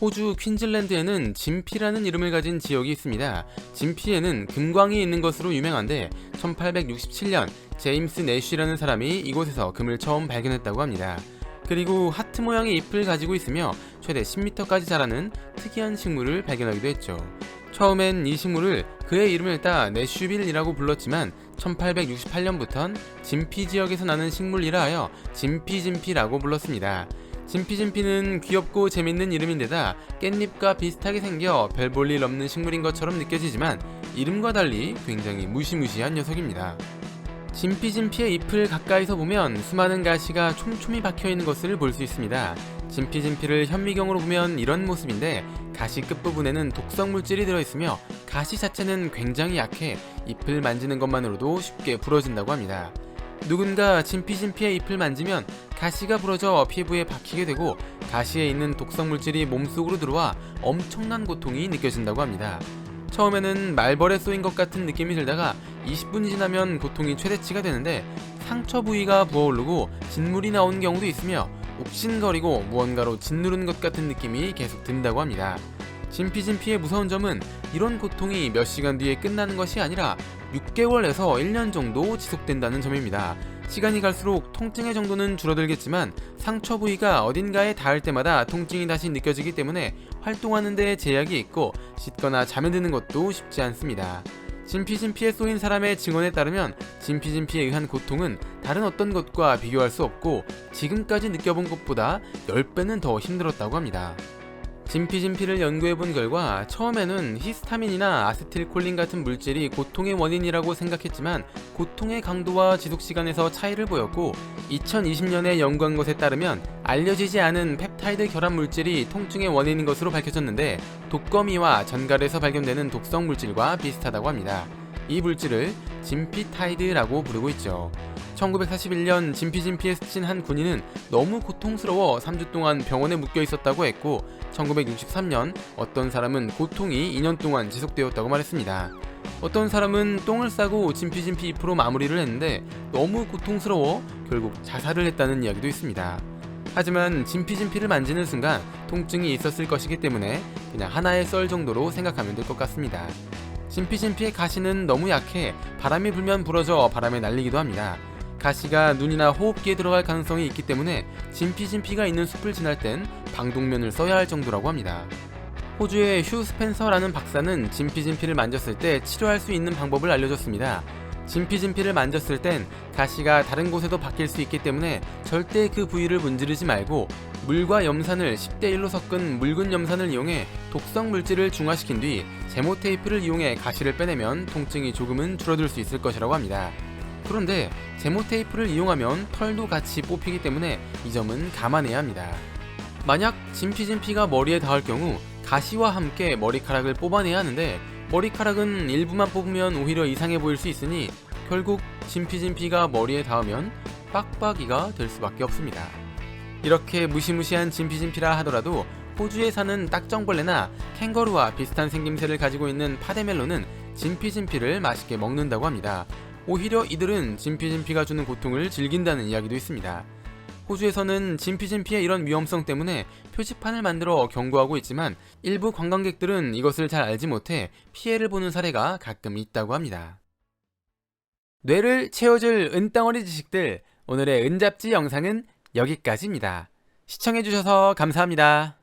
호주 퀸즐랜드에는 진피라는 이름을 가진 지역이 있습니다. 진피에는 금광이 있는 것으로 유명한데 1867년 제임스 내쉬라는 사람이 이곳에서 금을 처음 발견했다고 합니다. 그리고 하트 모양의 잎을 가지고 있으며 최대 10m까지 자라는 특이한 식물을 발견하기도 했죠. 처음엔 이 식물을 그의 이름을 따 내슈빌이라고 불렀지만 1868년부턴 진피 지역에서 나는 식물이라 하여 진피진피라고 불렀습니다. 진피진피는 귀엽고 재밌는 이름인데다 깻잎과 비슷하게 생겨 별 볼 일 없는 식물인 것처럼 느껴지지만 이름과 달리 굉장히 무시무시한 녀석입니다. 진피진피의 잎을 가까이서 보면 수많은 가시가 촘촘히 박혀 있는 것을 볼 수 있습니다. 진피진피를 현미경으로 보면 이런 모습인데 가시 끝부분에는 독성 물질이 들어있으며 가시 자체는 굉장히 약해 잎을 만지는 것만으로도 쉽게 부러진다고 합니다. 누군가 진피진피의 잎을 만지면 가시가 부러져 피부에 박히게 되고 가시에 있는 독성 물질이 몸속으로 들어와 엄청난 고통이 느껴진다고 합니다. 처음에는 말벌에 쏘인 것 같은 느낌이 들다가 20분이 지나면 고통이 최대치가 되는데 상처 부위가 부어오르고 진물이 나오는 경우도 있으며 욱신거리고 무언가로 짓누른 것 같은 느낌이 계속 든다고 합니다. 진피진피의 무서운 점은 이런 고통이 몇 시간 뒤에 끝나는 것이 아니라 6개월에서 1년 정도 지속된다는 점입니다. 시간이 갈수록 통증의 정도는 줄어들겠지만 상처 부위가 어딘가에 닿을 때마다 통증이 다시 느껴지기 때문에 활동하는 데 제약이 있고 씻거나 잠에 드는 것도 쉽지 않습니다. 진피진피에 쏘인 사람의 증언에 따르면 진피진피에 의한 고통은 다른 어떤 것과 비교할 수 없고 지금까지 느껴본 것보다 10배는 더 힘들었다고 합니다. 진피진피를 연구해본 결과 처음에는 히스타민이나 아세틸콜린 같은 물질이 고통의 원인이라고 생각했지만 고통의 강도와 지속시간에서 차이를 보였고 2020년에 연구한 것에 따르면 알려지지 않은 펩타이드 결합 물질이 통증의 원인인 것으로 밝혀졌는데 독거미와 전갈에서 발견되는 독성 물질과 비슷하다고 합니다. 이 물질을 진피타이드라고 부르고 있죠. 1941년 진피진피에 스친 한 군인은 너무 고통스러워 3주 동안 병원에 묶여 있었다고 했고 1963년 어떤 사람은 고통이 2년 동안 지속되었다고 말했습니다. 어떤 사람은 똥을 싸고 진피진피 잎으로 마무리를 했는데 너무 고통스러워 결국 자살을 했다는 이야기도 있습니다. 하지만 진피진피를 만지는 순간 통증이 있었을 것이기 때문에 그냥 하나의 썰 정도로 생각하면 될 것 같습니다. 진피진피의 가시는 너무 약해 바람이 불면 부러져 바람에 날리기도 합니다. 가시가 눈이나 호흡기에 들어갈 가능성이 있기 때문에 진피진피가 있는 숲을 지날 땐 방독면을 써야 할 정도라고 합니다. 호주의 휴 스펜서라는 박사는 진피진피를 만졌을 때 치료할 수 있는 방법을 알려줬습니다. 진피진피를 만졌을 땐 가시가 다른 곳에도 바뀔 수 있기 때문에 절대 그 부위를 문지르지 말고 물과 염산을 10대1로 섞은 묽은 염산을 이용해 독성 물질을 중화시킨 뒤 제모 테이프를 이용해 가시를 빼내면 통증이 조금은 줄어들 수 있을 것이라고 합니다. 그런데 제모 테이프를 이용하면 털도 같이 뽑히기 때문에 이 점은 감안해야 합니다. 만약 진피진피가 머리에 닿을 경우 가시와 함께 머리카락을 뽑아내야 하는데 머리카락은 일부만 뽑으면 오히려 이상해 보일 수 있으니 결국 진피진피가 머리에 닿으면 빡빡이가 될 수밖에 없습니다. 이렇게 무시무시한 진피진피라 하더라도 호주에 사는 딱정벌레나 캥거루와 비슷한 생김새를 가지고 있는 파데멜로는 진피진피를 맛있게 먹는다고 합니다. 오히려 이들은 진피진피가 주는 고통을 즐긴다는 이야기도 있습니다. 호주에서는 진피진피의 이런 위험성 때문에 표지판을 만들어 경고하고 있지만 일부 관광객들은 이것을 잘 알지 못해 피해를 보는 사례가 가끔 있다고 합니다. 뇌를 채워줄 은덩어리 지식들 오늘의 은잡지 영상은 여기까지입니다. 시청해주셔서 감사합니다.